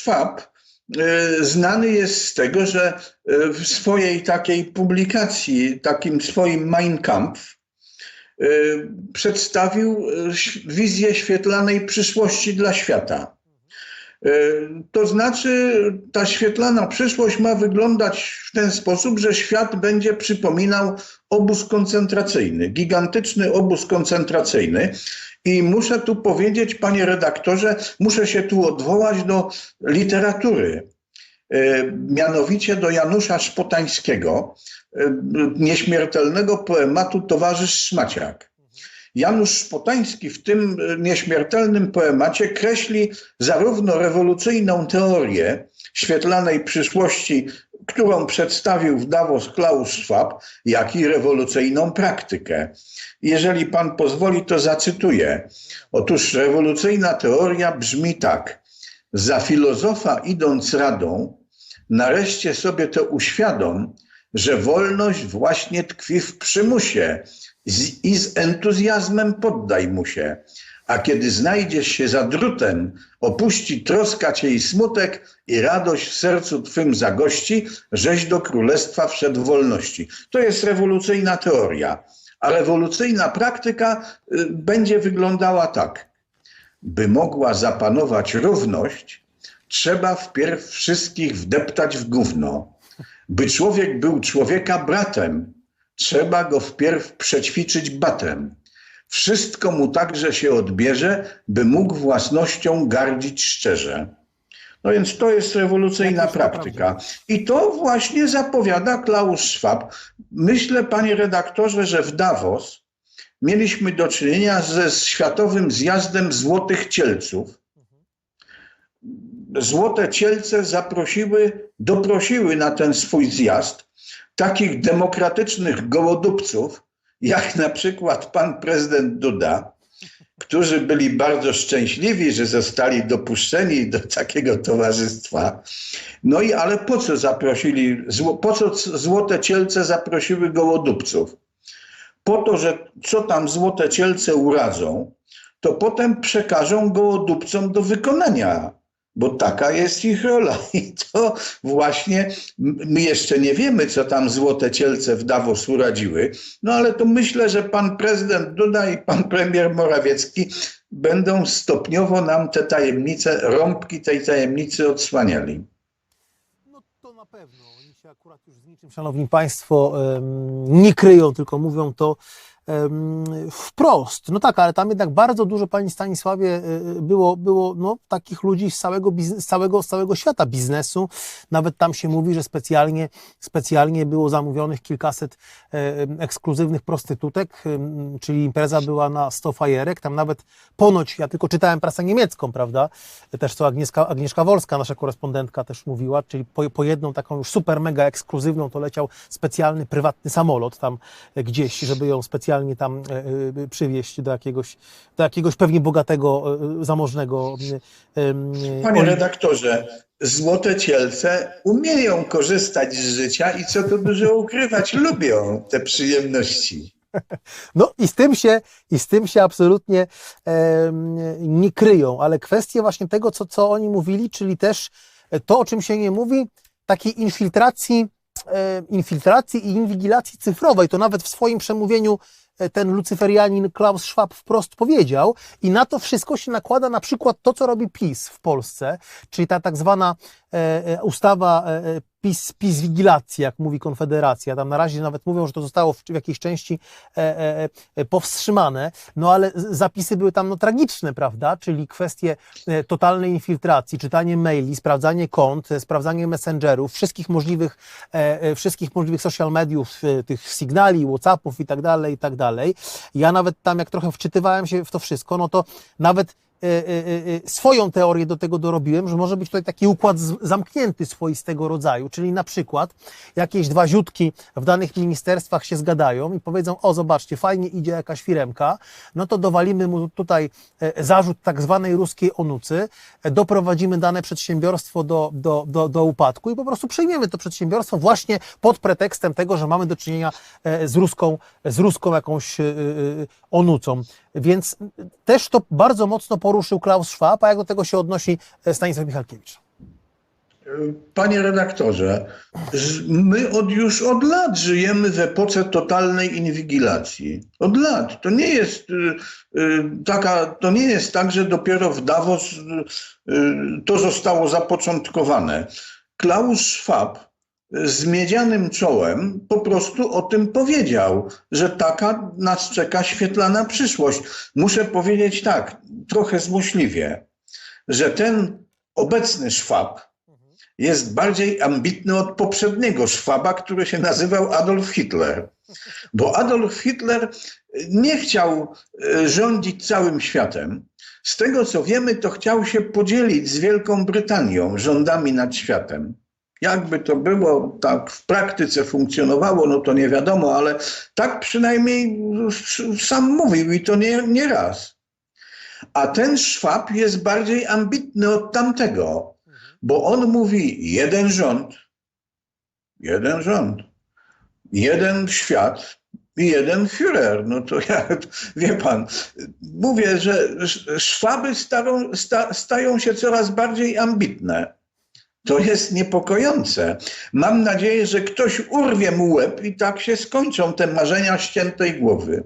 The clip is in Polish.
Schwab e, znany jest z tego, że e, w swojej takiej publikacji, takim swoim Mein Kampf, e, przedstawił wizję świetlanej przyszłości dla świata. To znaczy, ta świetlana przyszłość ma wyglądać w ten sposób, że świat będzie przypominał obóz koncentracyjny, gigantyczny obóz koncentracyjny. I muszę tu powiedzieć, panie redaktorze, muszę się tu odwołać do literatury, mianowicie do Janusza Szpotańskiego, nieśmiertelnego poematu Towarzysz Szmaciak. Janusz Szpotański w tym e, nieśmiertelnym poemacie kreśli zarówno rewolucyjną teorię świetlanej przyszłości, którą przedstawił w Davos Klaus Schwab, jak i rewolucyjną praktykę. Jeżeli pan pozwoli, to zacytuję. Otóż rewolucyjna teoria brzmi tak. Za filozofa idąc radą, nareszcie sobie to uświadom, że wolność właśnie tkwi w przymusie, i z entuzjazmem poddaj mu się. A kiedy znajdziesz się za drutem, opuści troska cię i smutek i radość w sercu twym zagości, żeś do królestwa wszedł wolności. To jest rewolucyjna teoria. A rewolucyjna praktyka y, będzie wyglądała tak. By mogła zapanować równość, trzeba wpierw wszystkich wdeptać w gówno. By człowiek był człowieka bratem, trzeba go wpierw przećwiczyć batem. Wszystko mu także się odbierze, by mógł własnością gardzić szczerze. No więc to jest rewolucyjna praktyka. I to właśnie zapowiada Klaus Schwab. Myślę, panie redaktorze, że w Davos mieliśmy do czynienia ze światowym zjazdem złotych cielców. Złote cielce zaprosiły, doprosiły na ten swój zjazd takich demokratycznych gołodupców, jak na przykład pan prezydent Duda, którzy byli bardzo szczęśliwi, że zostali dopuszczeni do takiego towarzystwa. No i ale po co zaprosili, po co złote cielce zaprosiły gołodupców? Po to, że co tam złote cielce uradzą, to potem przekażą gołodupcom do wykonania bo taka jest ich rola. I to właśnie my jeszcze nie wiemy, co tam złote cielce w Davos uradziły, no ale to myślę, że pan prezydent Duda i pan premier Morawiecki będą stopniowo nam te tajemnice, rąbki tej tajemnicy odsłaniali. No to na pewno. Oni się akurat już z niczym, szanowni państwo, nie kryją, tylko mówią to wprost. No tak, ale tam jednak bardzo dużo, Pani Stanisławie, e, e, było, było no, takich ludzi z całego, z, całego, całego świata biznesu. Nawet tam się mówi, że specjalnie, specjalnie było zamówionych kilkaset e, ekskluzywnych prostytutek, czyli impreza była na 100 fajerek. Tam nawet ponoć, ja tylko czytałem prasę niemiecką, prawda, też co Agnieszka, Agnieszka Wolska, nasza korespondentka też mówiła, czyli po, po jedną taką już super mega ekskluzywną to leciał specjalny, prywatny samolot tam gdzieś, żeby ją specjalnie specjalnie tam e, e, przywieźć do jakiegoś, do jakiegoś pewnie bogatego, e, zamożnego. Panie redaktorze, złote cielce umieją korzystać z życia i co tu dużo ukrywać, lubią te przyjemności. No i z tym się, i z tym się absolutnie e, nie kryją, ale kwestie właśnie tego, co, co oni mówili, czyli też to, o czym się nie mówi, takiej infiltracji, e, infiltracji i inwigilacji cyfrowej. To nawet w swoim przemówieniu ten lucyferianin Klaus Schwab wprost powiedział. I na to wszystko się nakłada na przykład to, co robi PiS w Polsce, czyli ta tak zwana e, e, ustawa PiS, PiS Wigilacji, jak mówi Konfederacja. Tam na razie nawet mówią, że to zostało w, w jakiejś części e, e, e, powstrzymane, no ale zapisy były tam no, tragiczne, prawda? Czyli kwestie e, totalnej infiltracji, czytanie maili, sprawdzanie kont, e, sprawdzanie messengerów, wszystkich możliwych, e, wszystkich możliwych social mediów, tych signali, Whatsappów i tak dalej, i tak dalej. Ja nawet tam, jak trochę wczytywałem się w to wszystko, no to nawet swoją teorię do tego dorobiłem, że może być tutaj taki układ zamknięty swoistego rodzaju, czyli na przykład jakieś dwa ziutki w danych ministerstwach się zgadają i powiedzą, o zobaczcie, fajnie idzie jakaś firemka, no to dowalimy mu tutaj zarzut tak zwanej ruskiej onucy, doprowadzimy dane przedsiębiorstwo do, do, do, do upadku i po prostu przejmiemy to przedsiębiorstwo właśnie pod pretekstem tego, że mamy do czynienia z ruską, z ruską jakąś onucą. Więc też to bardzo mocno poruszył Klaus Schwab, a jak do tego się odnosi e, Stanisław Michalkiewicz? Panie redaktorze, my od, już od lat żyjemy w epoce totalnej inwigilacji. Od lat. To nie jest y, y, taka, to nie jest tak, że dopiero w Davos y, to zostało zapoczątkowane. Klaus Schwab z miedzianym czołem po prostu o tym powiedział, że taka nas czeka świetlana przyszłość. Muszę powiedzieć tak, trochę złośliwie, że ten obecny Schwab jest bardziej ambitny od poprzedniego Schwaba, który się nazywał Adolf Hitler. Bo Adolf Hitler nie chciał e, rządzić całym światem. Z tego co wiemy, to chciał się podzielić z Wielką Brytanią rządami nad światem. Jakby to było, tak w praktyce funkcjonowało, no to nie wiadomo, ale tak przynajmniej sam mówił i to nie, nie raz. A ten Szwab jest bardziej ambitny od tamtego, bo on mówi jeden rząd, jeden rząd, jeden świat i jeden Führer. No to ja, wie pan, mówię, że Szwaby starą, sta, stają się coraz bardziej ambitne. To jest niepokojące. Mam nadzieję, że ktoś urwie mu łeb i tak się skończą te marzenia ściętej głowy.